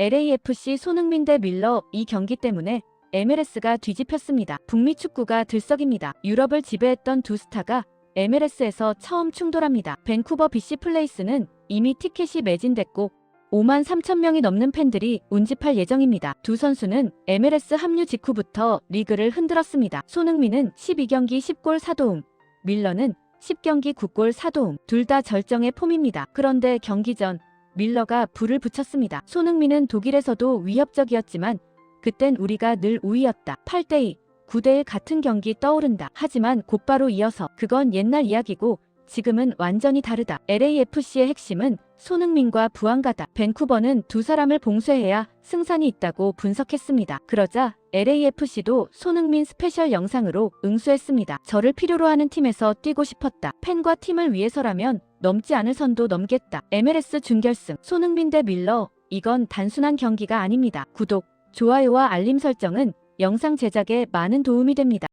LAFC 손흥민 대 밀러 이 경기 때문에 MLS가 뒤집혔습니다. 북미 축구가 들썩입니다. 유럽을 지배했던 두 스타가 MLS에서 처음 충돌합니다. 밴쿠버 BC 플레이스는 이미 티켓이 매진됐고 5만 3천 명이 넘는 팬들이 운집할 예정입니다. 두 선수는 MLS 합류 직후부터 리그를 흔들었습니다. 손흥민은 12경기 10골 4도움, 밀러는 10경기 9골 4도움, 둘 다 절정의 폼입니다. 그런데 경기 전 밀러가 불을 붙였습니다. 손흥민은 독일에서도 위협적이었지만 그땐 우리가 늘 우위였다. 8대2, 9대1 같은 경기 떠오른다. 하지만 곧바로 이어서 그건 옛날 이야기고 지금은 완전히 다르다. LAFC의 핵심은 손흥민과 부안가다. 밴쿠버는 두 사람을 봉쇄해야 승산이 있다고 분석했습니다. 그러자 LAFC도 손흥민 스페셜 영상으로 응수했습니다. 저를 필요로 하는 팀에서 뛰고 싶었다. 팬과 팀을 위해서라면 넘지 않을 선도 넘겠다. MLS 준결승 손흥민 대 밀러 이건 단순한 경기가 아닙니다. 구독, 좋아요와 알림 설정은 영상 제작에 많은 도움이 됩니다.